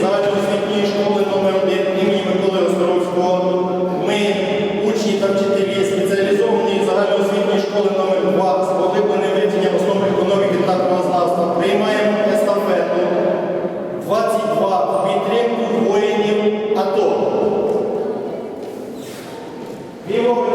загальноосвітньої школи номер 1 імені Миколи Островського. Ми, учні та вчителі спеціалізованої загальноосвітньої школи номер 2 з поглибленим вивченням основ економіки та правознавства приймаємо естафету 22 в підтримку воїнів АТО. Віво,